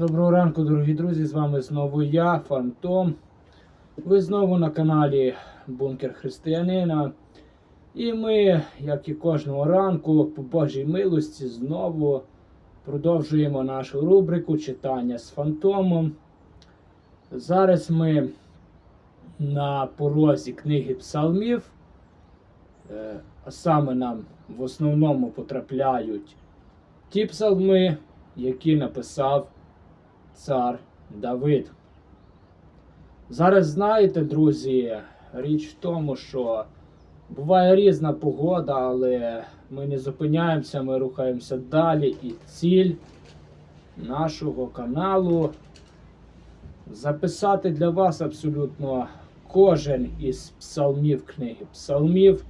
Доброго ранку, дорогі друзі! З вами знову я, Фантом. Ви знову на каналі Бункер Християнина. І ми, як і кожного ранку, по Божій милості, знову продовжуємо нашу рубрику читання з фантомом. Зараз ми на порозі книги псалмів. Е, А саме нам в основному потрапляють ті псалми, які написав цар Давид. Зараз знаєте, друзі, річ в тому, що буває різна погода, але ми не зупиняємося, ми рухаємося далі. І ціль нашого каналу записати для вас абсолютно кожен із псалмів книги псалмів,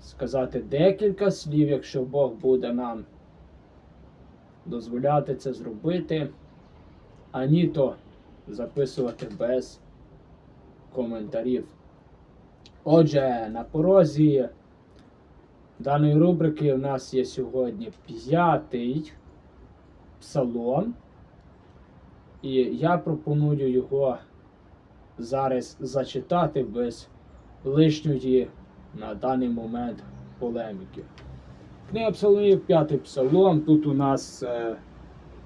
сказати декілька слів, якщо Бог буде нам дозволяти це зробити, ані то записувати без коментарів. Отже, на порозі даної рубрики у нас є сьогодні п'ятий псалом, і я пропоную його зараз зачитати без лишньої на даний момент полеміки. Книга псалмів, п'ятий псалом. Тут у нас е,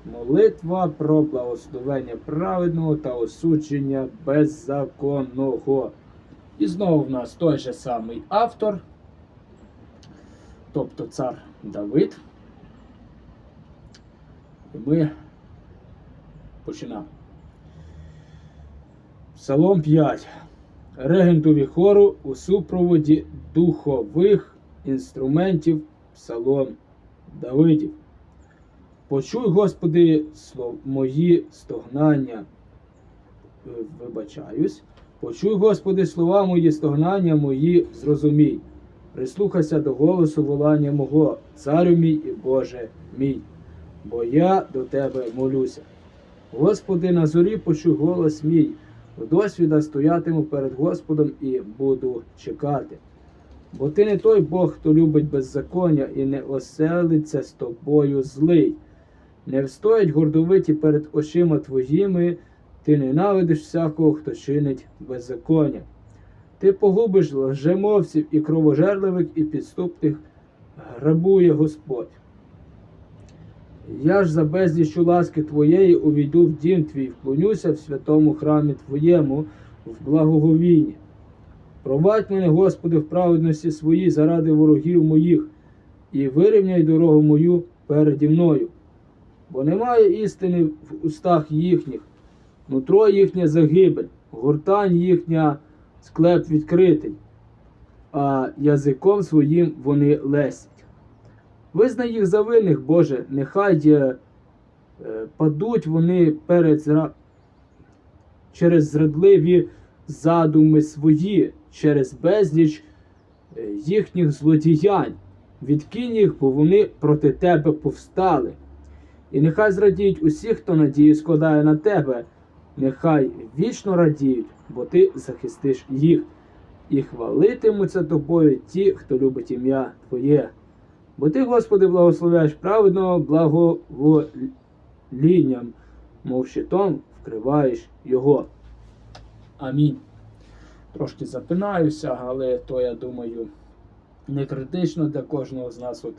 молитва про благословення праведного та осудження беззаконного. І знову в нас той же самий автор, тобто цар Давид. І ми починаємо. Псалом 5. Регентові хору у супроводі духових інструментів Псалом Давидів. Почуй, Господи, мої стогнання. Е, Вибачаюсь. Почуй, Господи, слова мої, стогнання мої, зрозумій. Прислухайся до голосу волання мого, царю мій і Боже мій, бо я до Тебе молюся. Господи, на зорі почуй голос мій, в досвіда стоятиму перед Господом і буду чекати. Бо ти не той Бог, хто любить беззаконня і не оселиться з тобою злий. Не встоять гордовиті перед очима твоїми, ти ненавидиш всякого, хто чинить беззаконня. Ти погубиш лжемовців і кровожерливих, і підступних грабує Господь. Я ж за безліччю ласки твоєї увійду в дім твій, вклонюся в святому храмі твоєму, в благоговінні. Провадь мене, Господи, в праведності своїй заради ворогів моїх, і вирівняй дорогу мою переді мною. Бо немає істини в устах їхніх, нутро їхнє загибель, гортань їхня склеп відкритий, а язиком своїм вони лесять. Визнай їх за винних, Боже, нехай е, падуть вони перед зра... через зрадливі задуми свої, через безліч е, їхніх злодіянь. Відкинь їх, бо вони проти тебе повстали. І нехай зрадіють усі, хто надію складає на тебе, нехай вічно радіють, бо ти захистиш їх, і хвалитимуться тобою ті, хто любить ім'я Твоє. Бо ти, Господи, благословляєш праведного благоволінням, мов щитом вкриваєш його. Амінь. Трошки запинаюся, але то, я думаю, не критично для кожного з нас. От,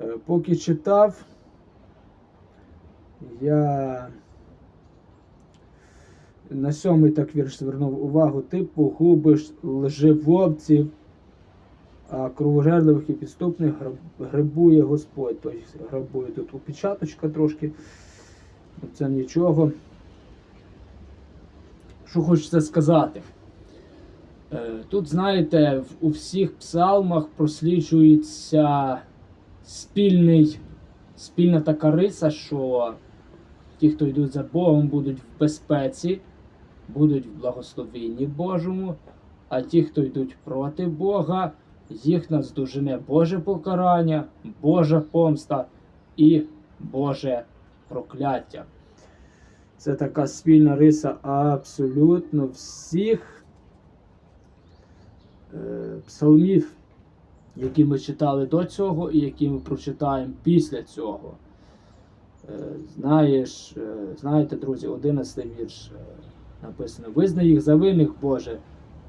е, поки читав, я на сьомий так вірш звернув увагу, ти погубиш лжевовців, а кровожерливих і підступних грабує Господь. Тобто грабує тут опечаточка трошки. Ну, Це нічого. Що хочеться сказати? Е, Тут, знаєте, у всіх псалмах просліджується спільний, спільна така риса, що ті, хто йдуть за Богом, будуть в безпеці, будуть в благословенні Божому, а ті, хто йдуть проти Бога, їх наздожене Боже покарання, Божа помста і Боже прокляття. Це така спільна риса абсолютно всіх е, псалмів, які ми читали до цього і які ми прочитаємо після цього. Е, Знаєш, е, знаєте, друзі, 11 вірш е, написано: Визнай їх за винних, Боже,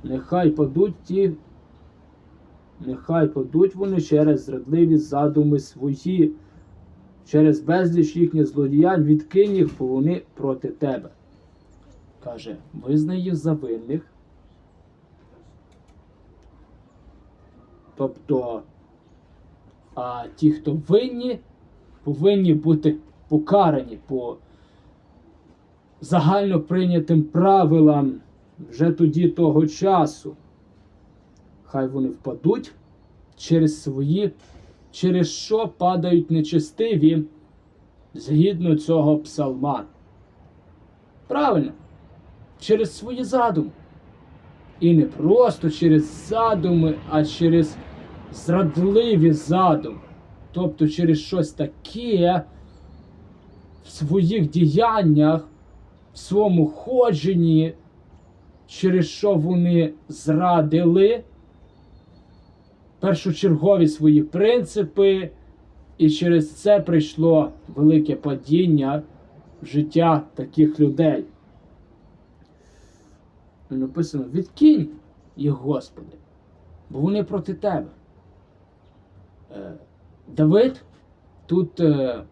нехай падуть ті, нехай падуть вони через зрадливі задуми свої, через безліч їхніх злодіянь, відкинь їх, бо вони проти тебе. Каже, визнай їх за винних. Тобто, а ті, хто винні, повинні бути покарані по загально прийнятим правилам вже тоді того часу. Хай вони впадуть через свої, через що падають нечестиві згідно цього псалма. Правильно, через свої задуми. І не просто через задуми, а через зрадливі задуми. Тобто через щось таке в своїх діяннях, в своєму ходженні, через що вони зрадили першочергові свої принципи, і через це прийшло велике падіння в життя таких людей. Написано: відкинь їх, Господи, бо вони проти тебе. Е, Давид тут е,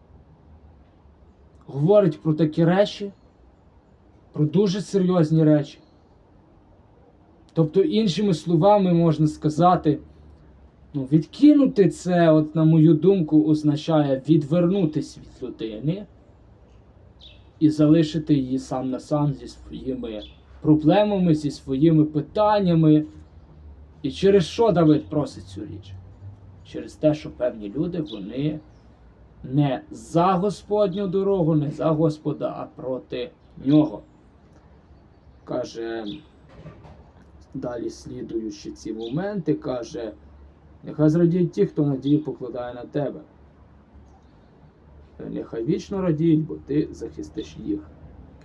говорить про такі речі, про дуже серйозні речі. Тобто, іншими словами можна сказати, ну, відкинути це, от, на мою думку, означає відвернутися від людини і залишити її сам на сам зі своїми проблемами, зі своїми питаннями. І через що Давид просить цю річ? Через те, що певні люди вони не за Господню дорогу, не за Господа, а проти нього. Каже, далі слідуючи ці моменти, каже, нехай зрадіють ті, хто надію покладає на тебе. Нехай вічно радіють, бо ти захистиш їх.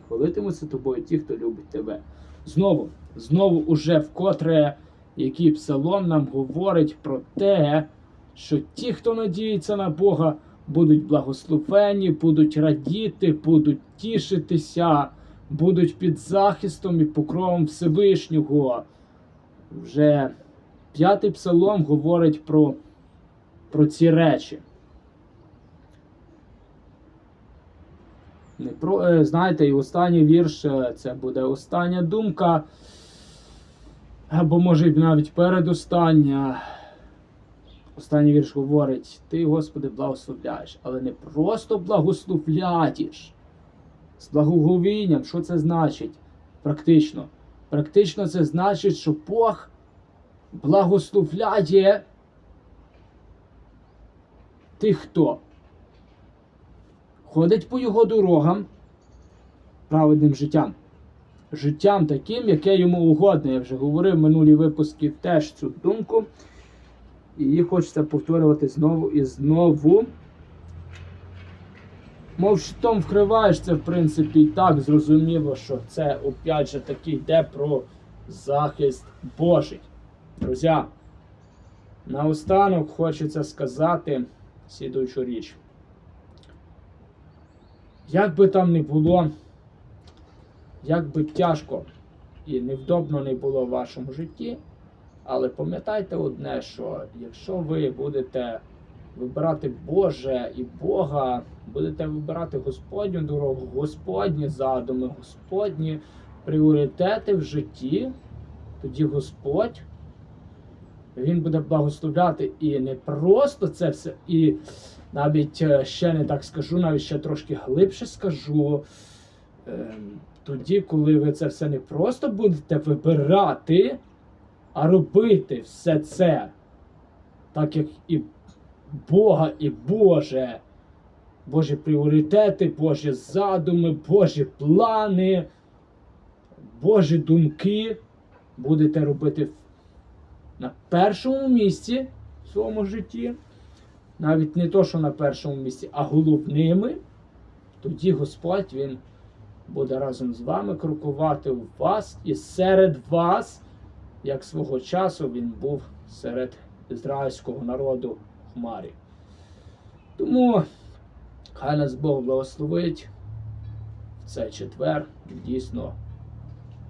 Хвалитимуться тобою ті, хто любить тебе. Знову, знову, уже вкотре, який псалом нам говорить про те, що ті, хто надіється на Бога, будуть благословені, будуть радіти, будуть тішитися, будуть під захистом і покровом Всевишнього. Вже п'ятий псалом говорить про, про ці речі. Не про, е, знаєте, і останній вірш е, це буде остання думка, або може навіть передостання. Останній вірш говорить: Ти, Господи, благословляєш, але не просто благословляєш. З благоговінням, що це значить? Практично. Практично це значить, що Бог благословляє тих, хто ходить по його дорогам праведним життям. Життям таким, яке йому угодне. Я вже говорив в минулі випуски теж цю думку. І її хочеться повторювати знову і знову. Мов щитом вкриваєш це, в принципі, і так зрозуміло, що це опять же таки йде про захист Божий. Друзі, наостанок хочеться сказати слідуючу річ. Як би там не було, як би тяжко і невдобно не було в вашому житті, але пам'ятайте одне, що якщо ви будете вибирати Боже і Бога, будете вибирати Господню дорогу, Господні задуми, Господні пріоритети в житті, тоді Господь Він буде благословляти і не просто це все, і навіть е, ще не так скажу, навіть ще трошки глибше скажу. Ем, Тоді, коли ви це все не просто будете вибирати, а робити все це, так як і Бога, і Боже, Божі пріоритети, Божі задуми, Божі плани, Божі думки будете робити на першому місці в своєму житті, навіть не то, що на першому місці, а головними, тоді Господь Він буде разом з вами крокувати у вас і серед вас, як свого часу він був серед ізраїльського народу Хмарі. Тому Хай нас Бог благословить в цей четвер дійсно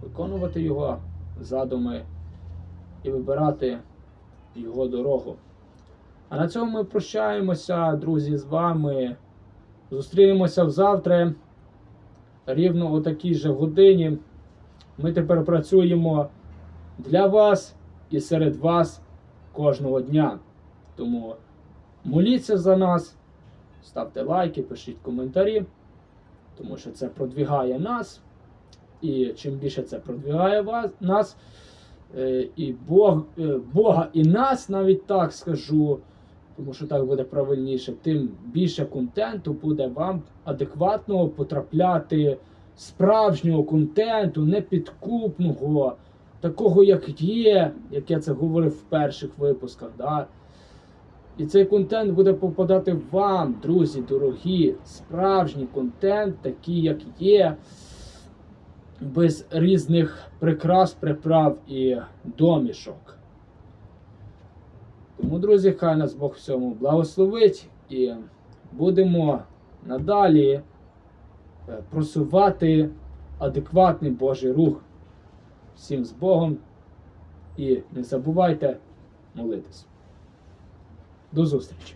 виконувати його задуми і вибирати його дорогу. А на цьому ми прощаємося, друзі, з вами. Зустрінемося завтра. Рівно о такій же годині. Ми тепер працюємо для вас і серед вас кожного дня. Тому моліться за нас, ставте лайки, пишіть коментарі, тому що це продвігає нас. І чим більше це продвігає вас, нас, е, і Бог, е, Бога і нас, навіть так скажу, тому що так буде правильніше, тим більше контенту буде вам адекватного потрапляти справжнього контенту, непідкупного, такого, як є, як я це говорив в перших випусках. Да? І цей контент буде попадати вам, друзі, дорогі, справжній контент, такий, як є, без різних прикрас, приправ і домішок. Тому, друзі, хай нас Бог всьому благословить і будемо надалі е, просувати адекватний Божий рух. Всім з Богом і не забувайте молитись. До зустрічі!